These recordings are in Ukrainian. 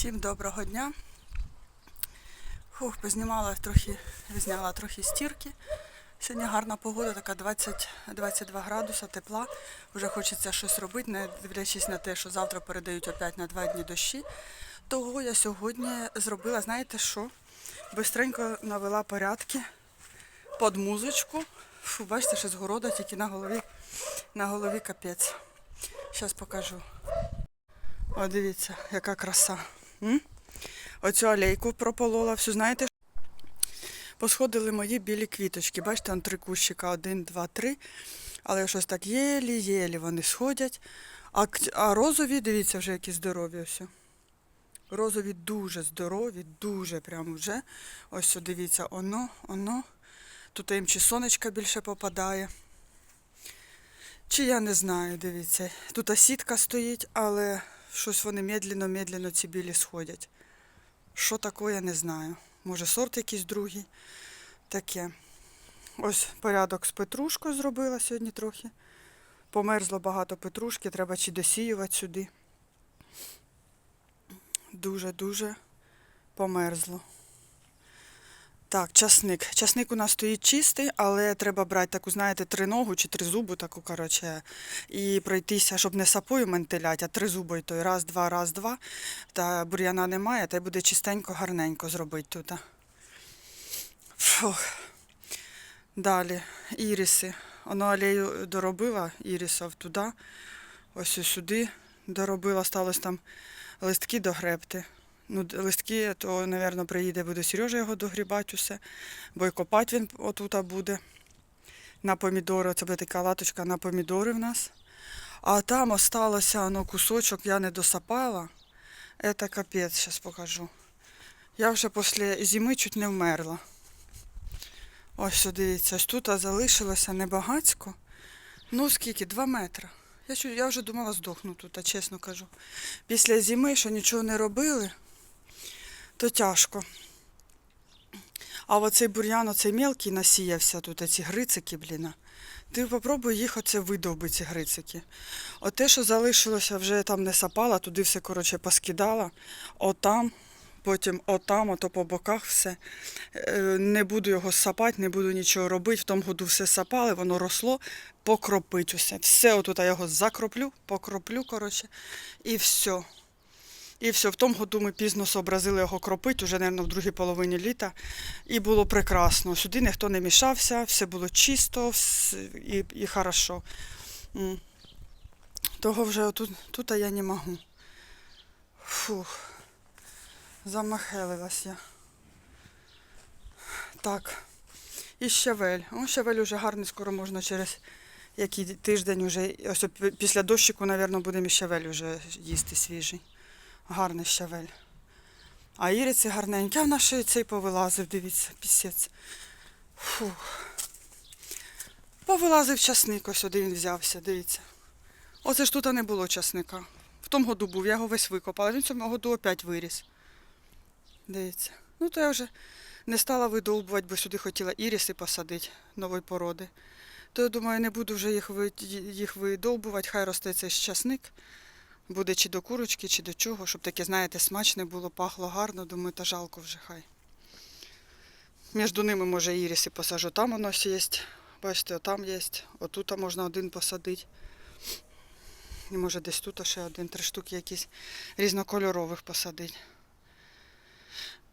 Всім доброго дня. Фух, познімала трохи, зняла трохи стірки. Сьогодні гарна погода, така 20-22 градуса, тепла. Вже хочеться щось робити, не дивлячись на те, що завтра передають опять на два дні дощі. Того я сьогодні зробила, знаєте що? Бистренько навела порядки під музичку. Фу, бачите, що з города тільки на голові, на голові капець. Зараз покажу. О, дивіться, яка краса. Оцю алейку прополола, всю знаєте. Посходили мої білі квіточки. Бачите, там три кущика, один, два, три. Але щось так єлі-єлі вони сходять. А, а розові, дивіться, вже які здорові ось. Розові дуже здорові, дуже прямо вже. Ось дивіться, оно, оно. Тут їм чи сонечка більше попадає. Чи я не знаю, дивіться. Тут сітка стоїть, але щось вони медленно-медленно ці білі сходять. Що таке, я не знаю. Може сорт якийсь другий. Таке. Ось порядок з петрушкою зробила сьогодні трохи. Померзло багато петрушки, треба чи досіювати сюди. Дуже-дуже померзло. Так, часник. Часник у нас стоїть чистий, але треба брати таку, знаєте, триногу чи тризубу таку, коротше, і пройтися, щоб не сапою ментилять, а тризубою той раз, два, раз, два. Та бур'яна немає, та й буде чистенько, гарненько зробити тут. Фух. Далі, іріси. Воно алею доробила ірісів туди, ось сюди доробила, сталося там листки догребти. Ну, листки, то, мабуть, приїде, буде Сережа його догрібати усе, бо й копати він отут буде. На помідори, це буде така латочка на помідори в нас. А там осталося воно кусочок, я не досапала. Це капець, зараз покажу. Я вже після зими чуть не вмерла. Ось дивіться, ось тут залишилося небагацько. Ну скільки? Два метри. Я, я вже думала здохну тут, чесно кажу. Після зими, що нічого не робили, то тяжко. А оцей бур'ян, оцей мелкий насіявся тут, ці грицики, бліна. Ти попробуй їх оце видовби, ці грицики. От те, що залишилося, вже там не сапала, туди все, коротше, поскидала. Отам, потім отам, ото по боках все. Е, Не буду його сапати, не буду нічого робити. В тому году все сапали, воно росло, покропить усе. Все отут я його закроплю, покроплю, коротше, і все. І все, в тому году ми пізно зобразили його кропити, уже, мабуть, в другій половині літа. І було прекрасно. Сюди ніхто не мішався, все було чисто і, і хорошо. Того вже тут, тут я не можу. Фух. Замахелилась я. Так. І щавель. О, щавель уже гарний, скоро можна через який тиждень уже. Ось після дощику, мабуть, будемо щавель уже їсти свіжий. Гарний щавель. А іриці гарненькі. А в ще цей повилазив, дивіться, пісець. Фух. Повилазив часник, ось сюди він взявся, дивіться. Оце ж тут не було часника. В тому году був, я його весь викопала, він в цьому году опять виріс. Дивіться. Ну, то я вже не стала видовбувати, бо сюди хотіла іріси посадити нової породи. То я думаю, не буду вже їх, їх видовбувати, хай росте цей часник. Буде чи до курочки, чи до чого, щоб таке, знаєте, смачне було, пахло гарно, думаю, та жалко вже хай. Між ними, може, іріси посажу. Там воно є. Бачите, отам є. Отут можна один посадити. І може десь тут ще один, три штуки якісь різнокольорових посадити.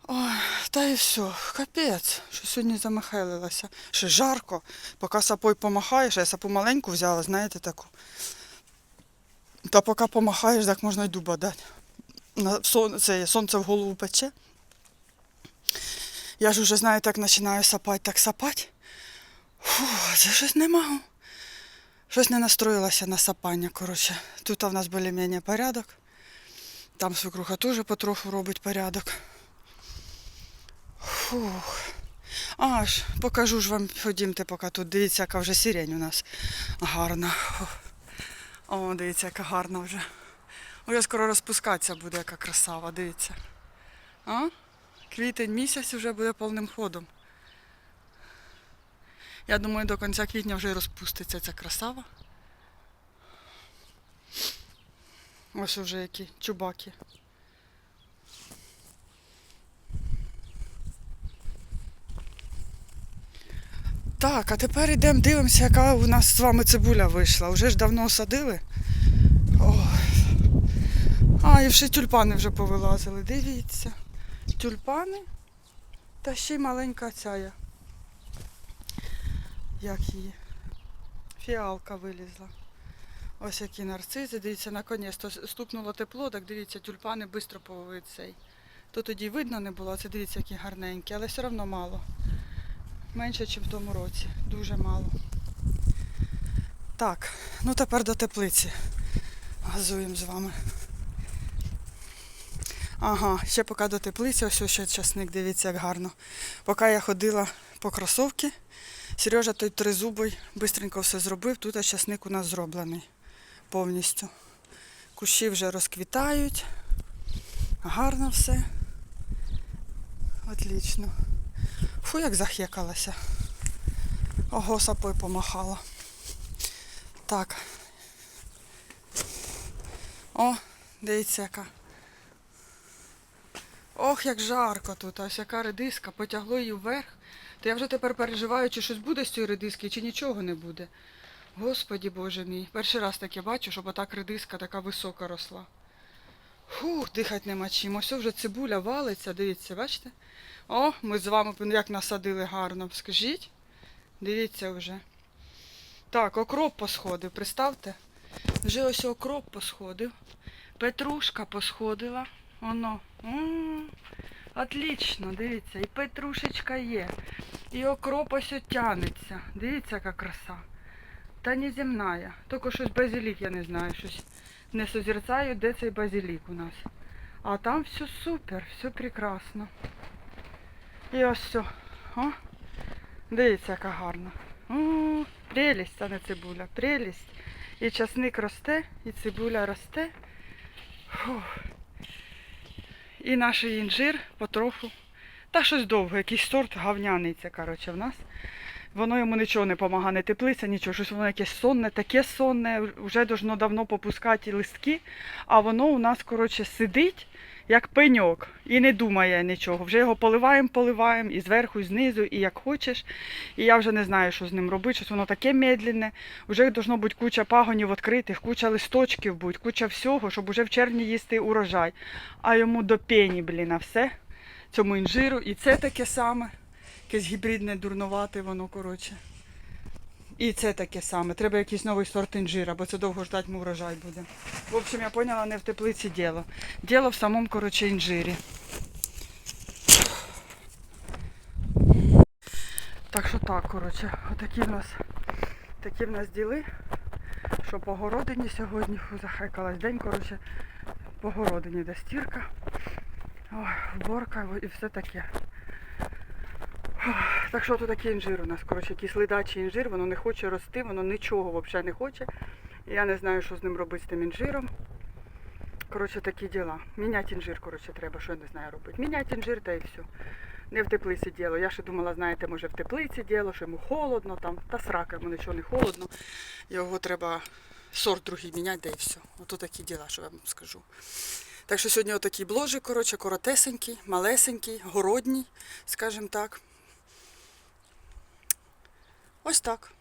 Ой, та і все, капець, що сьогодні замахайлилася. Ще жарко, поки сапою помахаєш, а я сапу маленьку взяла, знаєте, таку. Та поки помахаєш, так можна й дуба дати. На сон, це, сонце в голову пече. Я ж уже, знаєте, як починаю сапати, так сапати. Фу, це щось не можу. Щось не настроїлася на сапання, коротше. Тут в нас більш-менш порядок. Там свекруха теж потроху робить порядок. Фух. Аж, покажу ж вам, ходімте, поки тут. Дивіться, яка вже сирень у нас гарна. О, дивіться, яка гарна вже. Уже скоро розпускатися буде, яка красава, дивіться. А? Квітень місяць вже буде повним ходом. Я думаю, до кінця квітня вже розпуститься ця красава. Ось вже які чубаки. Так, а тепер йдемо дивимося, яка у нас з вами цибуля вийшла. Уже ж давно садили. Ой. А, і ще тюльпани вже повилазили. Дивіться. Тюльпани та ще й маленька ця. Як її? Фіалка вилізла. Ось які нарцизи. Дивіться, наконець-то стукнуло тепло, так дивіться, тюльпани швидко повели цей. То тоді видно не було, це дивіться, які гарненькі, але все одно мало. Менше, ніж в тому році. Дуже мало. Так, ну тепер до теплиці. Газуємо з вами. Ага, ще поки до теплиці, ось ще часник, дивіться, як гарно. Поки я ходила по кросовки, Сережа той тризубий бистренько все зробив. Тут часник у нас зроблений повністю. Кущі вже розквітають. Гарно все. Отлично. Фу, як захекалася. Ого, сапою помахала. Так. О, дивіться яка. Ох, як жарко тут, ось яка редиска, потягло її вверх. То я вже тепер переживаю, чи щось буде з цієї редиски, чи нічого не буде. Господі Боже мій, перший раз таке бачу, щоб отак редиска така висока росла. Фух, дихати нема чим. Ось вже цибуля валиться, дивіться, бачите? О, ми з вами як насадили гарно. Скажіть. Дивіться вже. Так, окроп посходив, представте. Вже ось окроп посходив. Петрушка посходила. Воно. М, Отлично, дивіться, і петрушечка є. І окроп ось тянеться. Дивіться, яка краса. Та неземная. Тільки щось базилік, я не знаю, щось не созерцаю, де цей базилік у нас. А там все супер, все прекрасно. І ось все. О, дивіться, яка гарна. О, прелість, а не цибуля, прелість. І часник росте, і цибуля росте. Фух. І наш інжир потроху. Та щось довго, якийсь сорт гавняний це, коротше, в нас. Воно йому нічого не допомагає, не теплиця, нічого. Щось воно якесь сонне, таке сонне, вже должно давно попускати листки, а воно у нас, коротше, сидить, як пеньок, і не думає нічого. Вже його поливаємо, поливаємо, і зверху, і знизу, і як хочеш. І я вже не знаю, що з ним робити, щось воно таке медленне. Вже должно бути куча пагонів відкритих, куча листочків будь, куча всього, щоб уже в червні їсти урожай. А йому до пені, блін, а все. Цьому інжиру. І це таке саме. Якесь гібридне, дурнувате воно, коротше. І це таке саме. Треба якийсь новий сорт інжира, бо це довго ждати му урожай буде. В общем, я поняла, не в теплиці діло. Діло в самому, коротше, інжирі. Так що так, коротше, отакі в нас, такі в нас діли, що по городині сьогодні, захайкалась день, коротше, по городині де стірка, ой, уборка і все таке. Так що тут такий інжир у нас, коротше, якийсь ледачий інжир, воно не хоче рости, воно нічого взагалі не хоче. Я не знаю, що з ним робити з тим інжиром. Коротше, такі діла. Міняти інжир, коротше, треба, що я не знаю робити. Міняти інжир та і все. Не в теплиці діло. Я ще думала, знаєте, може в теплиці діло, що йому холодно там. Та срака йому нічого не холодно. Його треба сорт другий міняти, да і все. Ото такі діла, що я вам скажу. Так що сьогодні отакий бложик, коротше, коротесенький, малесенький, городній, скажімо так. Ось так.